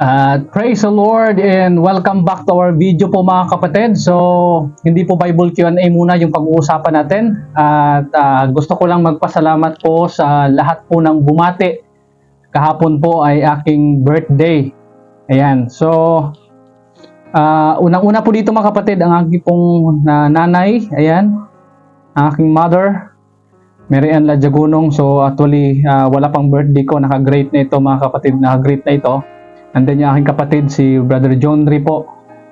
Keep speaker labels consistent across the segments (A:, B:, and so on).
A: At praise the Lord and welcome back to our video po mga kapatid. So, hindi po Bible Q&A muna yung pag-uusapan natin. At ah, gusto ko lang magpasalamat po sa lahat po ng bumati. Kahapon po ay aking birthday. Ayan. So, ah, unang-una po dito mga kapatid, ang aking pong na nanay. Ayan. Ang aking mother. Mary Ann Lajagunong. So, actually, ah, wala pang birthday ko. Naka-great na ito mga kapatid. Naka-great na ito. And then yung aking kapatid, si Brother John Ri po.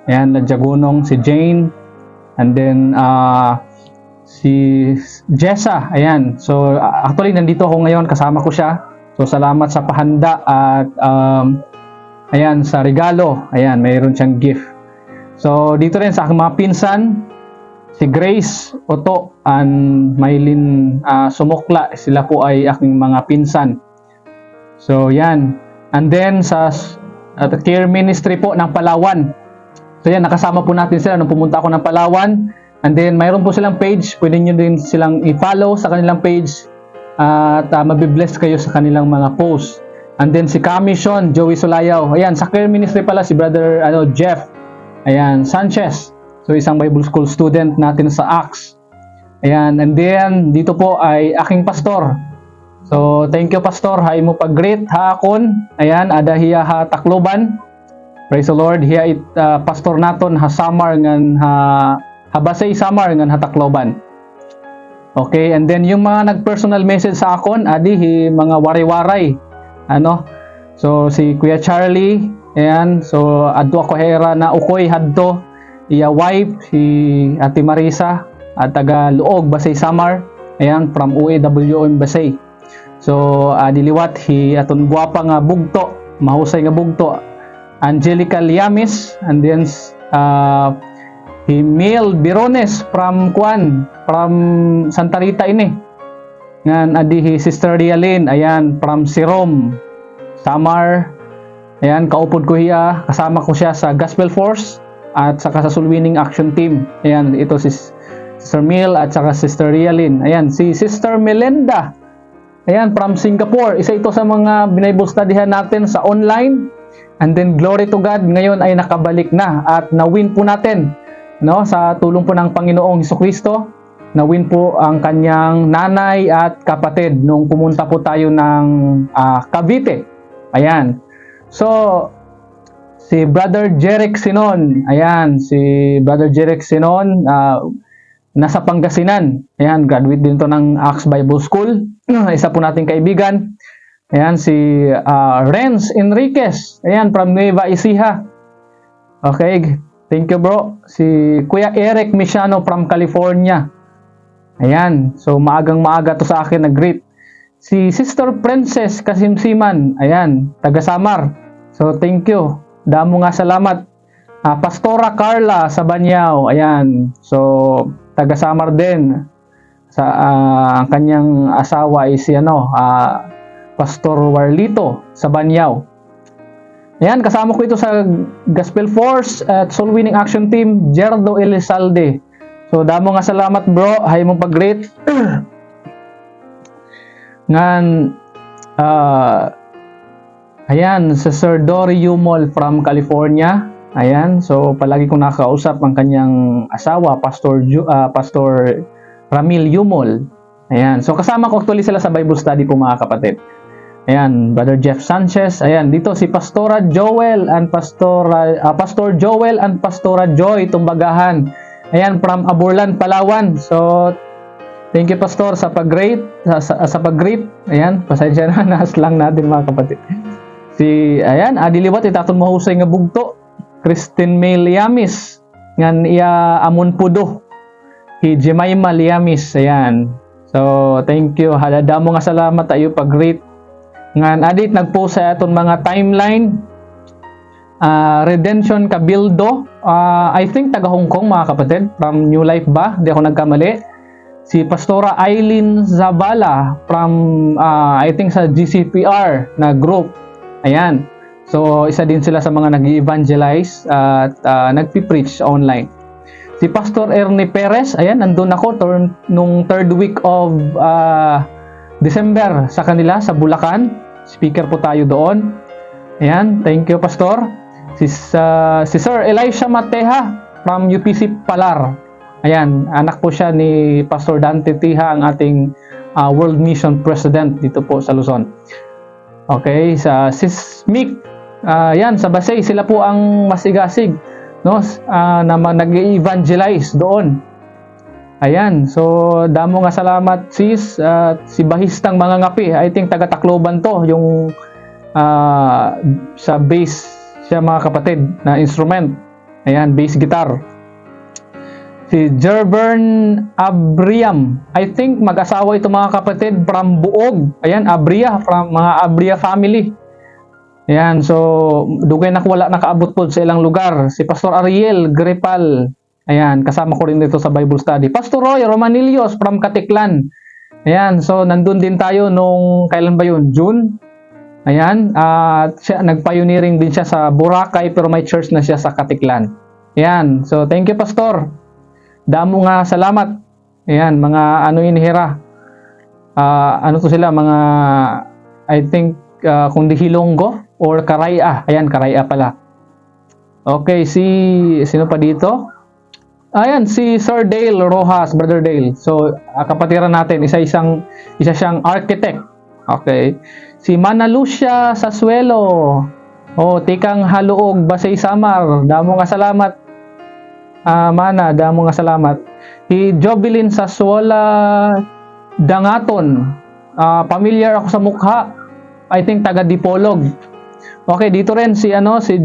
A: Ayan, Nadyagunong, si Jane. And then, ah si Jessa. Ayan. So, actually, nandito ako ngayon. Kasama ko siya. So, salamat sa pahanda at um, ayan, sa regalo. Ayan, mayroon siyang gift. So, dito rin sa aking mga pinsan, si Grace Oto and Maylin ah, Sumukla. Sila po ay aking mga pinsan. So, yan. And then, sa at care ministry po ng Palawan. So, yan. Nakasama po natin sila nung pumunta ako ng Palawan. And then, mayroon po silang page. Pwede nyo din silang i-follow sa kanilang page. At uh, mabibless kayo sa kanilang mga posts. And then, si Commission, Joey Solayaw. Ayan, sa care ministry pala si Brother ano, Jeff. Ayan, Sanchez. So, isang Bible School student natin sa Acts. Ayan, and then, dito po ay aking pastor. So, thank you Pastor. Hay mo pag-greet ha akon. Ayan, ada hiya ha takloban. Praise the Lord. Hiya it uh, pastor naton ha samar ngan ha habasay samar ngan ha takloban. Okay, and then yung mga nag-personal message sa akon, adi hi mga wari-waray. Ano? So si Kuya Charlie, ayan, so adto ako hera na ukoy hadto iya wife si Ate Marisa at taga Luog Basay Samar. Ayan, from UAWM Basay. So, uh, diliwat hi aton gwapa nga bugto, mahusay nga bugto. Angelica Liamis and then uh, hi Mil Birones from Kwan, from Santa Rita ini. Ngan adi hi Sister Rialin, ayan from Sirom, Samar. Ayan, kaupod ko hiya, kasama ko siya sa Gospel Force at saka sa Soul Winning Action Team. Ayan, ito si Sister Mil at saka Sister Rialin. Ayan, si Sister Melinda. Ayan, from Singapore. Isa ito sa mga binible studyhan natin sa online. And then, glory to God, ngayon ay nakabalik na at na-win po natin no, sa tulong po ng Panginoong Heso Kristo. Na-win po ang kanyang nanay at kapatid nung pumunta po tayo ng ah, Cavite. Ayan. So, si Brother Jeric Sinon, ayan, si Brother Jeric Sinon, ah, nasa Pangasinan. Ayan, graduate din to ng Acts Bible School. Isa po nating kaibigan. Ayan, si ah, Renz Enriquez. Ayan, from Nueva Ecija. Okay, thank you bro. Si Kuya Eric Misiano from California. Ayan, so maagang maaga to sa akin nag-greet. Si Sister Princess Kasimsiman. Ayan, taga Samar. So thank you. Damo nga salamat. Ah, Pastora Carla sa Banyaw. Ayan. So taga Samar din. Sa ah, ang kanyang asawa is si ano, ah, Pastor Warlito sa Banyaw. Ayan, kasama ko ito sa Gospel Force at Soul Winning Action Team, Gerardo Elizalde. So, damo nga salamat bro, hay mong pag-greet. Ngan, ah, ayan, sa Sir Dory Yumol from California. Ayan, so palagi kong nakakausap ang kanyang asawa, Pastor Ju- ah, Pastor Ramil Yumol. Ayan, so kasama ko actually sila sa Bible study po mga kapatid. Ayan, Brother Jeff Sanchez. Ayan, dito si Pastora Joel and Pastora ah, Pastor Joel and Pastora Joy Tumbagahan. Ayan, from Aburlan, Palawan. So, thank you Pastor sa pag-greet, sa, sa, sa pag-greet. Ayan, pasensya na, naslang natin mga kapatid. Si, ayan, adiliwat, itaton mahusay nga bugto. Christine May Liamis. Ngan iya amon pudo. Hi Jemima Liamis. Ayan. So, thank you. Halada mo nga salamat tayo pag-greet. Ngan adit nagpost sa aton mga timeline. Ah, Redemption Cabildo. Ah, I think taga Hong Kong mga kapatid. From New Life ba? Hindi ako nagkamali. Si Pastora Eileen Zavala from ah, I think sa GCPR na group. Ayan. So, isa din sila sa mga nag evangelize at ah, nagpi-preach online. Si Pastor Ernie Perez, ayan, nandun ako turn, nung third week of ah, December sa kanila, sa Bulacan. Speaker po tayo doon. Ayan, thank you Pastor. Si, sa- si Sir Elisha Mateha from UPC Palar. Ayan, anak po siya ni Pastor Dante Tiha, ang ating ah, World Mission President dito po sa Luzon. Okay, sa Sis Ah, yan, sa Basay, sila po ang masigasig no, ah, na nag-evangelize doon. Ayan, so damo nga salamat sis at si Bahistang mga ngapi. I think taga Tacloban to yung ah, sa bass siya mga kapatid na instrument. Ayan, bass guitar. Si Jerbern Abriam. I think mag-asawa ito mga kapatid from Buog. Ayan, Abria, from mga Abria family. Ayan, so dugay na wala nakaabot po sa ilang lugar. Si Pastor Ariel Grepal. Ayan, kasama ko rin dito sa Bible study. Pastor Roy Romanilios from Katiklan. Ayan, so nandun din tayo nung kailan ba yun? June? Ayan, at siya, nag-pioneering din siya sa Boracay pero may church na siya sa Katiklan. Ayan, so thank you Pastor. Damo nga salamat. Ayan, mga ano inihira. Ah, ano to sila, mga I think uh, kundi Hilonggo or Karaya. Ayan, Karaya pala. Okay, si sino pa dito? Ayan, si Sir Dale Rojas, Brother Dale. So, ah, kapatiran natin, isa isang isa siyang architect. Okay. Si Mana Lucia Sasuelo. Oh, tikang haluog Basay Samar. Damo nga salamat. Ah, mana, damo nga salamat. Si Jovelyn Sasuola Dangaton. Ah, familiar ako sa mukha. I think taga Dipolog. Okay, dito rin si ano si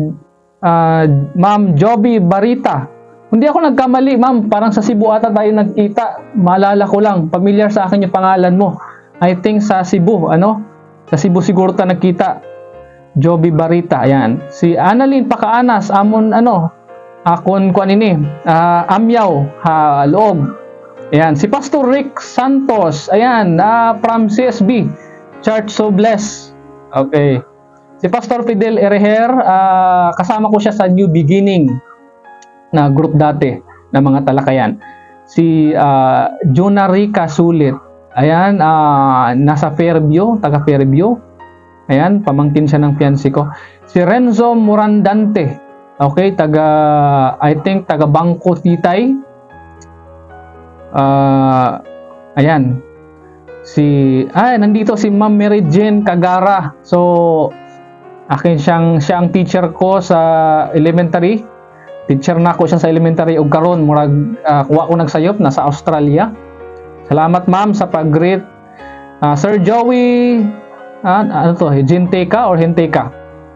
A: ah, Ma'am Joby Barita. Hindi ako nagkamali, ma'am. Parang sa Cebu ata tayo nagkita. Maalala ko lang. Familiar sa akin yung pangalan mo. I think sa Cebu, ano? Sa Cebu siguro ta nagkita. Joby Barita, ayan. Si Annalyn Pakaanas, amon ano, akon kuan ini, ah, Amyaw, ha, loob. Ayan, si Pastor Rick Santos, ayan, ah, from CSB, Church So Bless. Okay. Si Pastor Fidel Ereher, ah, kasama ko siya sa New Beginning na group dati na mga talakayan. Si ah, Juna Rica Sulit, ayan, ah, nasa Fairview, taga Fairview. Ayan, pamangkin siya ng fiancé ko. Si Renzo Morandante, okay, taga, I think, taga Bangko Titay. Ah, ayan. Si, ay, nandito si Ma'am Mary Jane Kagara. So, akin siyang, siya ang teacher ko sa elementary. Teacher na ako siya sa elementary ug karon murag ah, kuha ko nagsayop nasa Australia. Salamat ma'am sa pag-greet. Ah, Sir Joey ah, ano to, Jinteka or Hinteka?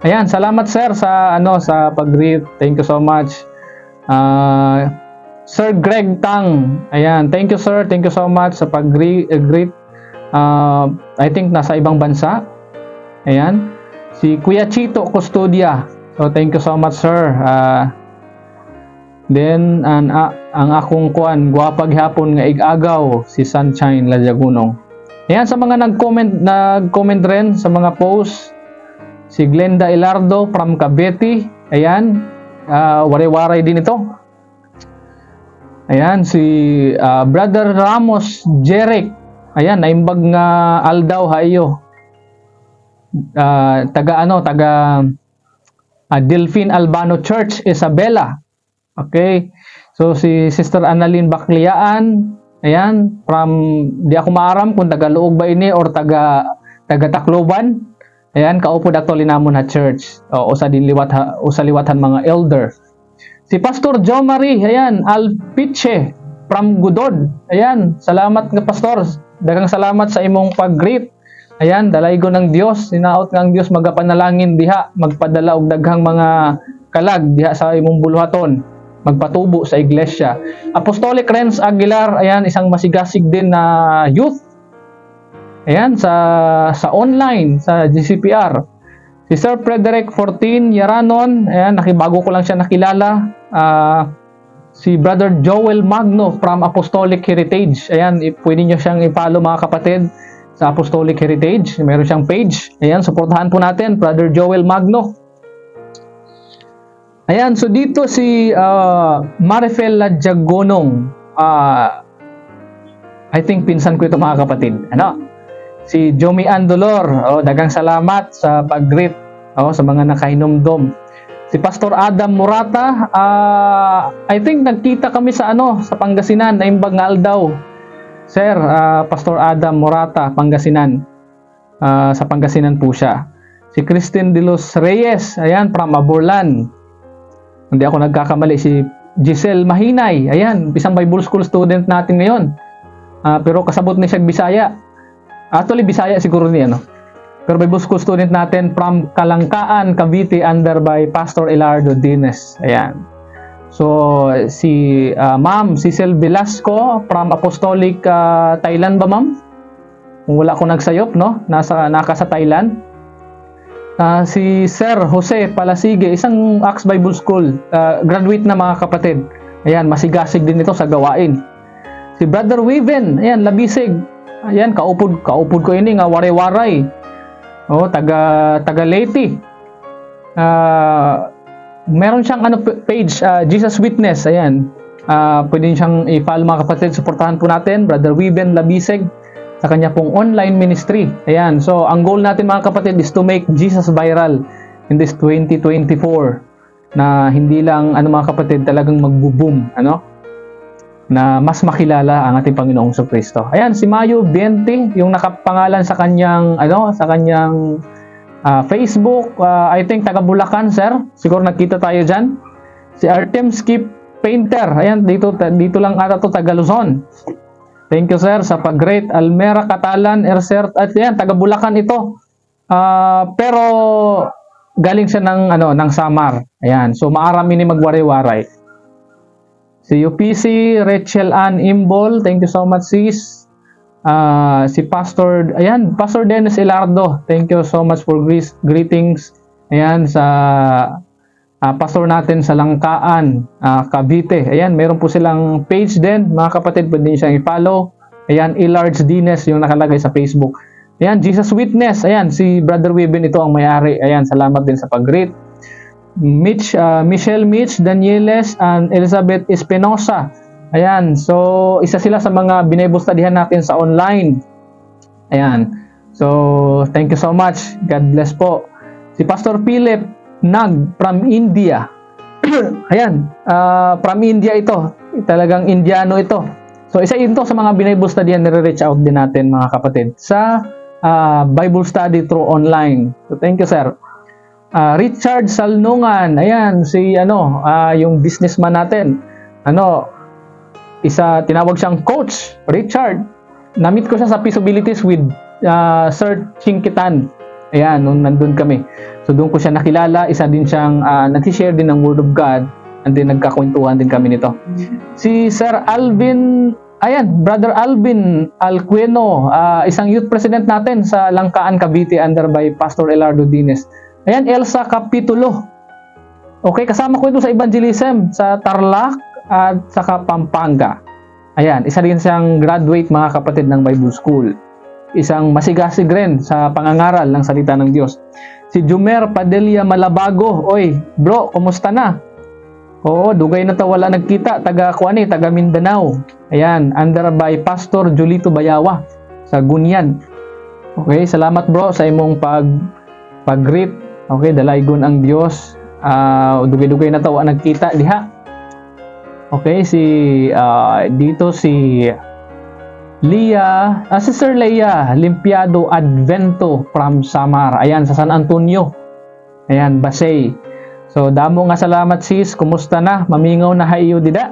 A: Ayan, salamat sir sa ano sa pag-greet. Thank you so much. Ah, Sir Greg Tang. Ayan, thank you sir. Thank you so much sa pag-greet. Ah, I think nasa ibang bansa. Ayan. Si Kuya Chito Custodia. So thank you so much sir. Ah, Then an a, ang akong kuan gwapag hapon nga igagaw si Sunshine Lajagunong. Ayan sa mga nag-comment nag-comment rin sa mga post si Glenda Ilardo from Cavite. Ayan, ah, waray-waray din ito. Ayan si ah, Brother Ramos Jeric. Ayan, naimbag nga aldaw hayo. Ah, taga ano, taga ah, Delphine Albano Church, Isabela. Okay. So si Sister Annalyn Bakliaan, ayan, from di ako maaram kung taga Luog ba ini or taga taga Tacloban. Ayan, kaupo dakto linamon ha church. O usa din liwat ha, usa liwatan mga elder. Si Pastor Jo Marie, ayan, Alpiche from Gudod. Ayan, salamat nga pastor. Daghang salamat sa imong pag-greet. Ayan, dalaygo ng Dios, sinaot ng Dios magapanalangin diha, magpadala og daghang mga kalag diha sa imong buluhaton magpatubo sa iglesia. Apostolic Renz Aguilar, ayan, isang masigasig din na youth. Ayan, sa sa online, sa GCPR. Si Sir Frederick 14 Yaranon, ayan, nakibago ko lang siya nakilala. Ah, si Brother Joel Magno from Apostolic Heritage. Ayan, pwede nyo siyang i-follow mga kapatid sa Apostolic Heritage. Meron siyang page. Ayan, suportahan po natin, Brother Joel Magno. Ayan, so dito si uh, Marifel Ladjagonong. ah I think pinsan ko ito mga kapatid. Ano? Si Jomi Andolor. Oh, dagang salamat sa pag-greet. Oh, sa mga nakahinomdom. Si Pastor Adam Murata, ah, I think nagkita kami sa ano, sa Pangasinan, na Imbangal daw. Sir, ah, Pastor Adam Murata, Pangasinan. Ah, sa Pangasinan po siya. Si Christine De Los Reyes, ayan, from Aburlan. Hindi ako nagkakamali. Si Giselle Mahinay, ayan, isang Bible School student natin ngayon. Ah, pero kasabot ni siya Bisaya. Actually, Bisaya siguro niya, no? Pero Bible School student natin from Kalangkaan, Cavite, under by Pastor Elardo Dines. Ayan. So, si ah, Ma'am Cecil Velasco from Apostolic ah, Thailand ba, Ma'am? Kung wala ko nagsayop, no? Nasa, naka sa Thailand. Ah, si Sir Jose Palasige, isang Acts Bible School, ah, graduate na mga kapatid. Ayan, masigasig din ito sa gawain. Si Brother Weven, ayan, labisig. Ayan, kaupod, kaupod ko ini nga waray-waray. Oh, taga taga Leyte. Ah, meron siyang ano page, ah, Jesus Witness, ayan. Ah, pwede siyang i-follow mga kapatid, suportahan po natin, Brother Weven Labisig sa kanya pong online ministry. Ayan, so ang goal natin mga kapatid is to make Jesus viral in this 2024 na hindi lang ano mga kapatid talagang magbo-boom, ano? na mas makilala ang ating Panginoong Kristo. Ayan, si Mayo 20, yung nakapangalan sa kanyang ano, sa kanyang ah, Facebook, ah, I think taga Bulacan, sir. Siguro nakita tayo diyan. Si Artem Skip Painter. Ayan, dito dito lang ata to taga Luzon. Thank you sir sa pag-great Almera Catalan Ersert at yan taga Bulacan ito. Ah, pero galing siya ng ano ng Samar. Ayan. So maarami ni magwari-waray. Si UPC Rachel Ann Imbol, thank you so much sis. Ah, si Pastor, ayan, Pastor Dennis Ilardo, thank you so much for greet- greetings. Ayan sa ah, pastor natin sa Langkaan, ah, Cavite. Ayan, meron po silang page din, mga kapatid, pwede niyo siyang i-follow. Ayan, Ilarge Dines yung nakalagay sa Facebook. Ayan, Jesus Witness. Ayan, si Brother Webin ito ang may-ari. Ayan, salamat din sa pag-greet. Mitch, ah, Michelle Mitch, Danieles, and Elizabeth Espinosa. Ayan, so isa sila sa mga binibul studyhan natin sa online. Ayan. So, thank you so much. God bless po. Si Pastor Philip Nag from India. Ayan, ah, from India ito. Talagang Indiano ito. So, isa ito sa mga binibul studyhan nire-reach out din natin mga kapatid sa ah, Bible study through online. So, thank you sir. Ah, Richard Salnungan, ayan, si ano, ah, yung businessman natin. Ano, isa, tinawag siyang coach, Richard. Namit ko siya sa Peaceabilities with ah, Sir Chinkitan. Ayan, nung nandun kami. So, doon ko siya nakilala. Isa din siyang uh, nag-share din ng Word of God. And then, nagkakwentuhan din kami nito. Si Sir Alvin, ayan, Brother Alvin Alcueno, ah, isang youth president natin sa Langkaan, Cavite, under by Pastor Elardo Dines. Ayan, Elsa Capitulo. Okay, kasama ko ito sa evangelism sa Tarlac at saka Pampanga. Ayan, isa din siyang graduate mga kapatid ng Bible School. Isang masigasig rin sa pangangaral ng salita ng Diyos. Si Jumer Padilla Malabago. Oy, bro, kumusta na? Oo, dugay na to wala nagkita. Taga Kuani, taga Mindanao. Ayan, under by Pastor Julito Bayawa sa Gunyan. Okay, salamat bro sa imong pag pag-greet. Okay, dalaygon ang Dios. Ah, dugay-dugay na to wa nagkita diha. Okay, si ah, dito si Lia, ah, Sister Leia Limpiado Advento from Samar. Ayan, sa San Antonio. Ayan, Basay. So, damo nga salamat sis. Kumusta na? Mamingaw na hayo dida.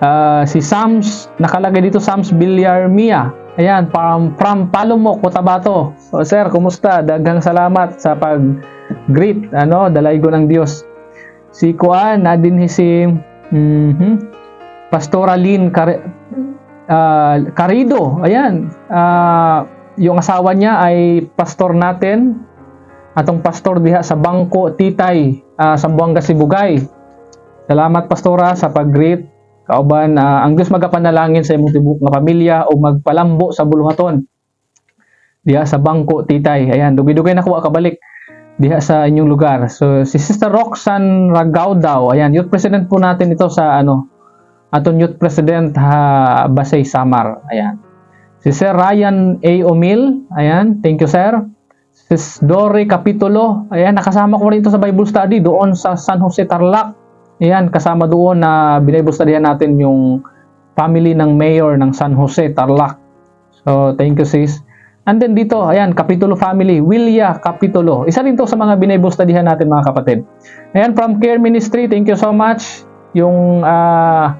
A: Ah, si Sams, nakalagay dito Sams Villarmia. Ayan, from, from Palomok, Cotabato. So, sir, kumusta? Daghang salamat sa pag-greet, ano, dalaygo ng Diyos. Si Kuan, na din si mhm, Pastora Lynn Car- ah, Carido. Ayan, ah, yung asawa niya ay pastor natin. Atong pastor diha sa Bangko Titay, ah, sa Buanga Sibugay. Salamat pastora sa pag-greet kauban ah, ang Dios magapanalangin sa imong tibok nga pamilya o magpalambo sa buluhaton diha sa bangko titay ayan dugay-dugay na kuha kabalik diha sa inyong lugar so si Sister Roxanne Ragao daw ayan youth president po natin ito sa ano aton youth president ha Basay Samar ayan si Sir Ryan A. Omil ayan thank you sir Sis Dore Kapitulo. Ayan, nakasama ko rin ito sa Bible study doon sa San Jose Tarlac. Ayan, kasama doon na Bible studyhan natin yung family ng mayor ng San Jose Tarlac. So, thank you sis. And then dito, ayan, Kapitulo family, Willia Kapitulo. Isa rin to sa mga studyhan natin mga kapatid. Ayan, from Care Ministry, thank you so much. Yung, ah,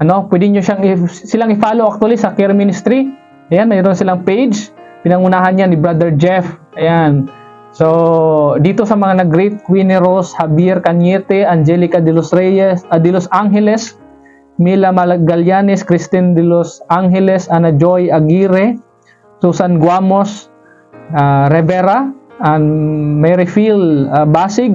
A: ano, pwede nyo siyang, i- silang i-follow actually sa Care Ministry. Ayan, mayroon silang page. Pinangunahan niya ni Brother Jeff. Ayan. So, dito sa mga nag-great, Queenie Rose, Javier Cañete, Angelica de los Reyes, ah, de los Angeles, Mila Malagallanes, Christine de los Angeles, Ana Joy Aguirre, Susan Guamos, ah, Rivera, and Mary Phil ah, Basig,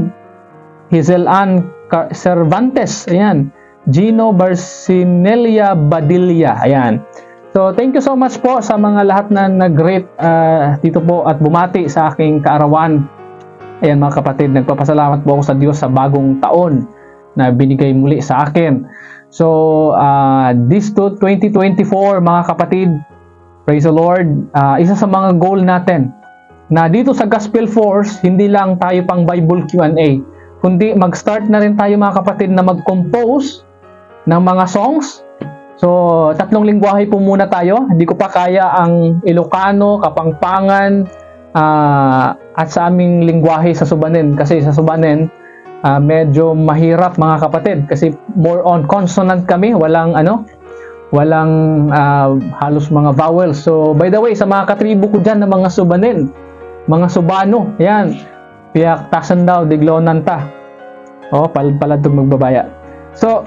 A: Hazel Ann Cervantes, ayan. Gino Barcinelia Badilla, ayan. So, thank you so much po sa mga lahat na nag-rate ah, dito po at bumati sa aking kaarawan. Ayan mga kapatid, nagpapasalamat po ako sa Diyos sa bagong taon na binigay muli sa akin. So, ah, this to 2024 mga kapatid, praise the Lord, ah, isa sa mga goal natin na dito sa Gospel Force, hindi lang tayo pang Bible Q&A, kundi mag-start na rin tayo mga kapatid na mag-compose ng mga songs. So, tatlong lingwahe po muna tayo. Hindi ko pa kaya ang Ilocano, Kapangpangan, ah, at sa aming lingwahe sa Subanen. Kasi sa Subanen, ah, medyo mahirap mga kapatid. Kasi more on consonant kami. Walang ano, walang ah, halos mga vowels. So, by the way, sa mga katribo ko dyan ng mga Subanen, mga Subano, yan. Piyak tasan daw, diglonan ta. Oh, palad-palad magbabaya. So,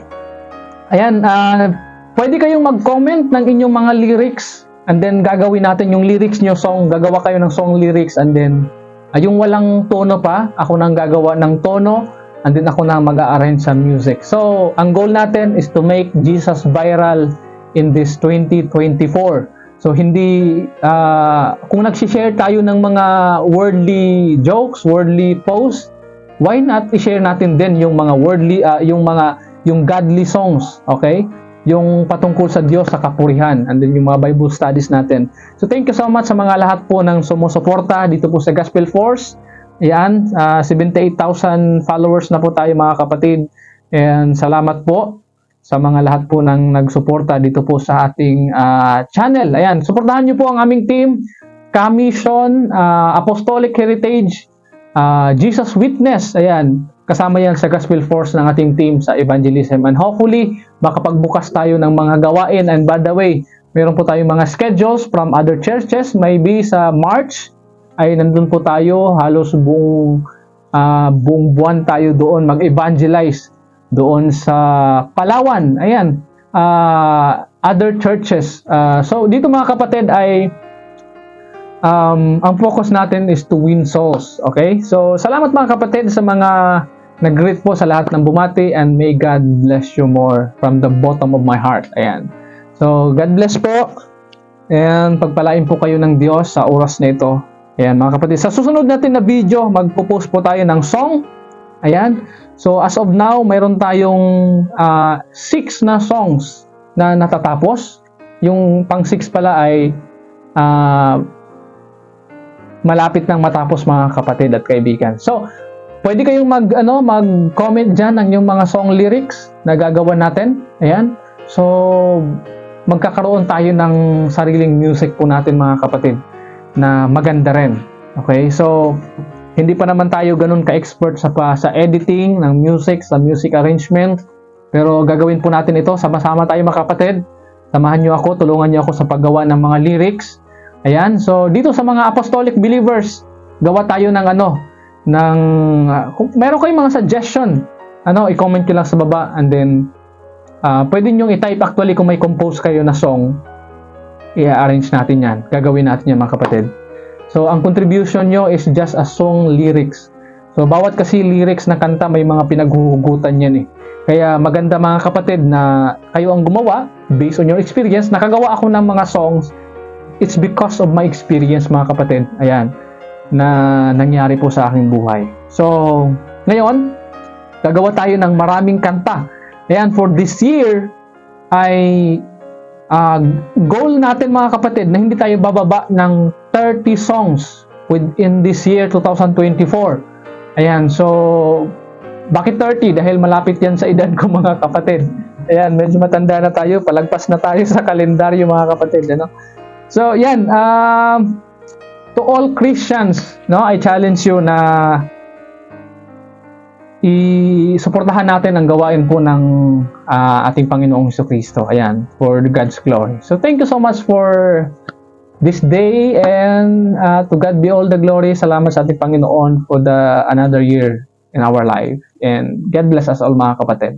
A: ayan, ah, pwede kayong mag-comment ng inyong mga lyrics and then gagawin natin yung lyrics nyo song, gagawa kayo ng song lyrics and then ah, yung walang tono pa, ako nang gagawa ng tono and then ako na mag-arrange sa music. So, ang goal natin is to make Jesus viral in this 2024. So, hindi, ah, kung nag-share tayo ng mga worldly jokes, worldly posts, why not i-share natin din yung mga worldly, ah, yung mga, yung godly songs, okay? Yung patungkol sa Diyos, sa kapurihan, and then yung mga Bible studies natin. So, thank you so much sa mga lahat po ng sumusuporta dito po sa Gospel Force. Yan, ah, 78,000 followers na po tayo mga kapatid. And salamat po sa mga lahat po ng nagsuporta dito po sa ating ah, channel. Ayan, suportahan niyo po ang aming team, Commission, ah, Apostolic Heritage, ah, Jesus Witness. Ayan, kasama yan sa Gospel Force ng ating team sa evangelism. And hopefully, makapagbukas tayo ng mga gawain. And by the way, meron po tayong mga schedules from other churches. Maybe sa March, ay nandun po tayo. Halos buong, ah, buong buwan tayo doon mag-evangelize doon sa Palawan. Ayan. ah, other churches. Ah, so, dito mga kapatid ay um, ang focus natin is to win souls. Okay? So, salamat mga kapatid sa mga nag-greet po sa lahat ng bumati and may God bless you more from the bottom of my heart. Ayan. So, God bless po. And pagpalain po kayo ng Diyos sa oras na ito. Ayan mga kapatid. Sa susunod natin na video, magpo-post po tayo ng song. Ayan. So, as of now, mayroon tayong ah, six na songs na natatapos. Yung pang six pala ay ah, malapit nang matapos mga kapatid at kaibigan. So, pwede kayong mag ano, mag-comment diyan ng yung mga song lyrics na gagawa natin. Ayan. So, magkakaroon tayo ng sariling music po natin mga kapatid na maganda rin. Okay? So, hindi pa naman tayo ganun ka-expert sa sa editing ng music, sa music arrangement. Pero gagawin po natin ito, sama-sama tayo mga kapatid. Samahan niyo ako, tulungan niyo ako sa paggawa ng mga lyrics. Ayan, so dito sa mga apostolic believers, gawa tayo ng ano, ng uh, kung meron kayong mga suggestion, ano, i-comment niyo lang sa baba and then uh, pwede niyo i-type actually kung may compose kayo na song, i-arrange natin 'yan. Gagawin natin 'yan mga kapatid. So, ang contribution nyo is just a song lyrics. So, bawat kasi lyrics na kanta may mga pinaghuhugutan yan eh. Kaya maganda mga kapatid na kayo ang gumawa based on your experience. Nakagawa ako ng mga songs. It's because of my experience mga kapatid. Ayan. Na nangyari po sa aking buhay. So, ngayon, gagawa tayo ng maraming kanta. Ayan, for this year, ay uh, goal natin mga kapatid na hindi tayo bababa ng 30 songs within this year 2024. Ayan, so bakit 30? Dahil malapit yan sa edad ko mga kapatid. Ayan, medyo matanda na tayo, palagpas na tayo sa kalendaryo mga kapatid. Ano? So, yan, um, to all Christians, no, I challenge you na i-suportahan natin ang gawain po ng ah, ating Panginoong Kristo. Ayan, for God's glory. So, thank you so much for this day and ah, to God be all the glory. Salamat sa ating Panginoon for the another year in our life. And God bless us all mga kapatid.